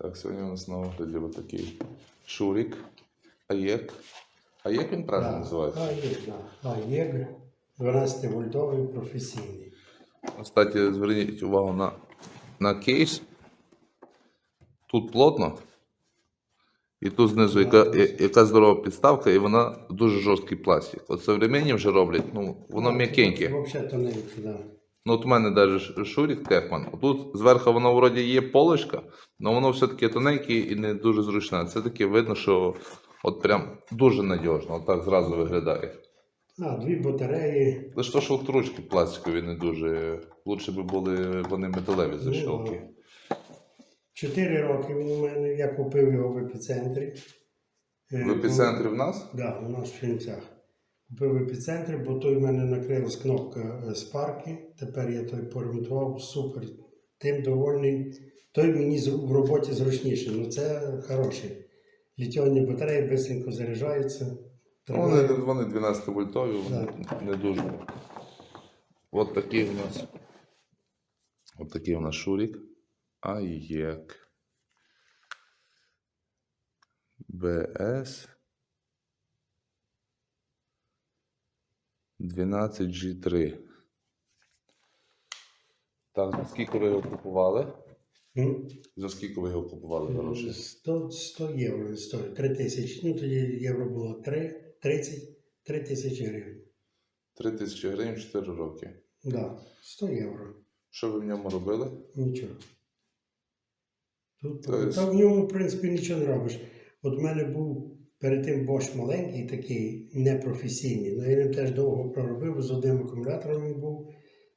Так, сьогодні у нас на огляді отакий шурік. Аєк. Аєк він правильно називається? АЄГ, да. АЄГ 12 вольтовий професійний. Кстати, зверніть увагу на, на кейс. Тут плотно. І тут знизу яка, яка здорова підставка, і вона дуже жорсткий пластик. От современні вже роблять, ну, воно м'якеньке. Взагалі тоненьке, да. Ну, от у мене навіть Шурік Техман. Тут зверху воно вроді є полочка, але воно все-таки тоненьке і не дуже зручне. Це таке видно, що от прям дуже надіжно, от так зразу виглядає. А, дві батареї. Лише то, що от ручки пластикові не дуже. Лучше би були вони металеві защолки. Чотири роки він у мене. Я купив його в епіцентрі. Е, В епіцентрі в нас? Так, да, у нас в Фінцях. Купив в епіцентрі, бо той в мене накрилась кнопка е, спарки. Тепер я той поремонтував, супер. Тим довольний. Той мені в роботі зручніше. Ну це хороший. Літіонні батареї швидко заряджаються. Вони, вони 12 вольтові, вони не дуже. От такий у нас. От такий у нас шурік. АЄК. БС 12G3. Так, за скільки ви його купували? М? За скільки ви його купували гроші? 100, 100 євро він стоїть. 3 тисячі. Ну тоді євро було 3, 30, 3 тисячі гривень. 3 тисячі гривень 4 роки. Так, да, 100 євро. Що ви в ньому робили? Нічого. Тут, Тобто- Та в ньому, в принципі, нічого не робиш. От в мене був перед тим Bosch маленький, такий непрофесійний. Ну, я ним теж довго проробив, з одним акумулятором він був,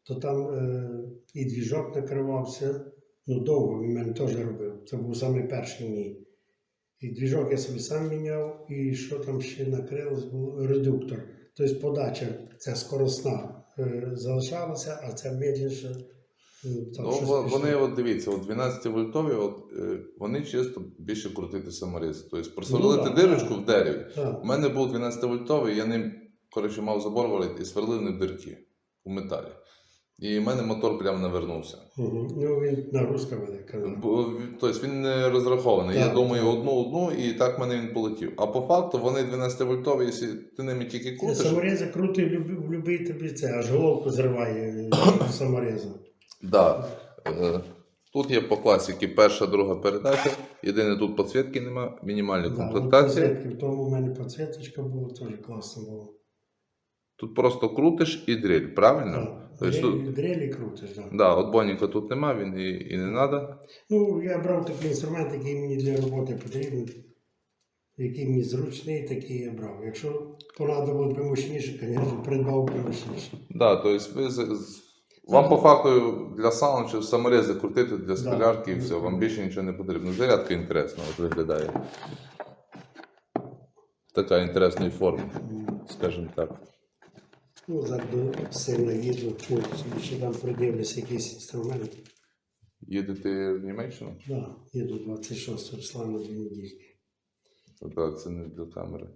то там е, і двіжок накривався. Ну, довго він мене теж робив. Це був саме перший мій. І двіжок я собі сам міняв, і що там ще накрилось, був редуктор. Тобто подача ця скоросна е, залишалася, а ця медленніша. Там Ну, вони, от дивіться, от 12 вольтові, от, е, вони чисто більше крутити саморізи. Тобто просверлити Ну, дирочку в дереві. Так. У мене був 12 вольтовий, я ним коротше, мав забор валити і сверлив ним дирки у металі. І в мене мотор прямо навернувся. Угу. Ну, він нагрузка велика. Тобто він не розрахований. Я думаю, так. одну одну, і так в мене він полетів. А по факту вони 12 вольтові, якщо ти ними тільки крутиш. Саморези крути в люб- будь-який тобі це, аж головку зриває самореза. Да. Е, Тут є по класіки перша, друга передача. Єдине тут підсвітки нема, мінімальна Да, комплектація. от підсвітки, В тому в мене підсвіточка була, теж класно було. Тут просто крутиш і дріль, правильно? Да. Тобто Дрелі, тут, дрелі крутиш, так. Да. да, от боніка тут нема, він і, і не треба. Ну, я брав такий інструмент, який мені для роботи потрібен, який мені зручний, такий я брав. Якщо понадобилось би мощніше, звісно, придбав би мощніше. Да, тобто ви вам по факту для саундчів саморези крутити для столярки і все, вам більше нічого не потрібно. Зарядка інтересна от виглядає. Така інтересної форми, скажімо так. Ну, зараз до сина їду, ну, ще там придивлюся якийсь інструмент. Їдете в Німеччину? Да, їду 26 числа на дві недільки. Так, це не для камери.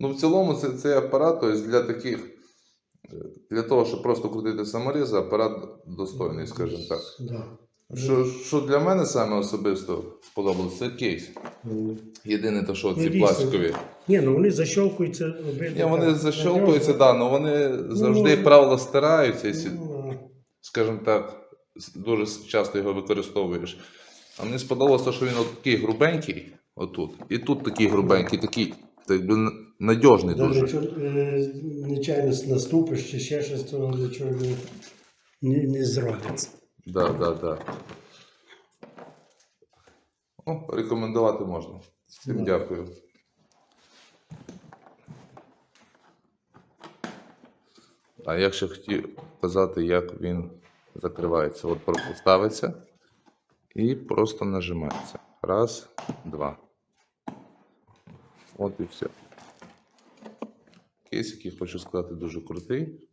Ну, в цілому, це, цей апарат, тобто для таких, для того, щоб просто крутити саморізи, апарат достойний, скажімо так. Да. Що, що для мене саме особисто сподобалося, це кейс. Ну, Єдине те, що Ну, ці дійсно. пластикові. Ні, ну вони защолкуються обидва. Ні, вони так, защолкуються, да, але вони завжди, ну, правило, стираються, якщо, Ну, скажімо так, дуже часто його використовуєш. А мені сподобалося, що він от такий грубенький, отут, і тут такий грубенький, такий, так би н- надіжний дуже. е, нечайно наступиш чи ще щось, то нічого не, не, не зробиться. Да, да, да. О, рекомендувати можна. Всім Да. дякую. А я ще хотів показати, як він закривається. От просто ставиться і просто нажимається. Раз, два. От і все. Кейс, який хочу сказати, дуже крутий.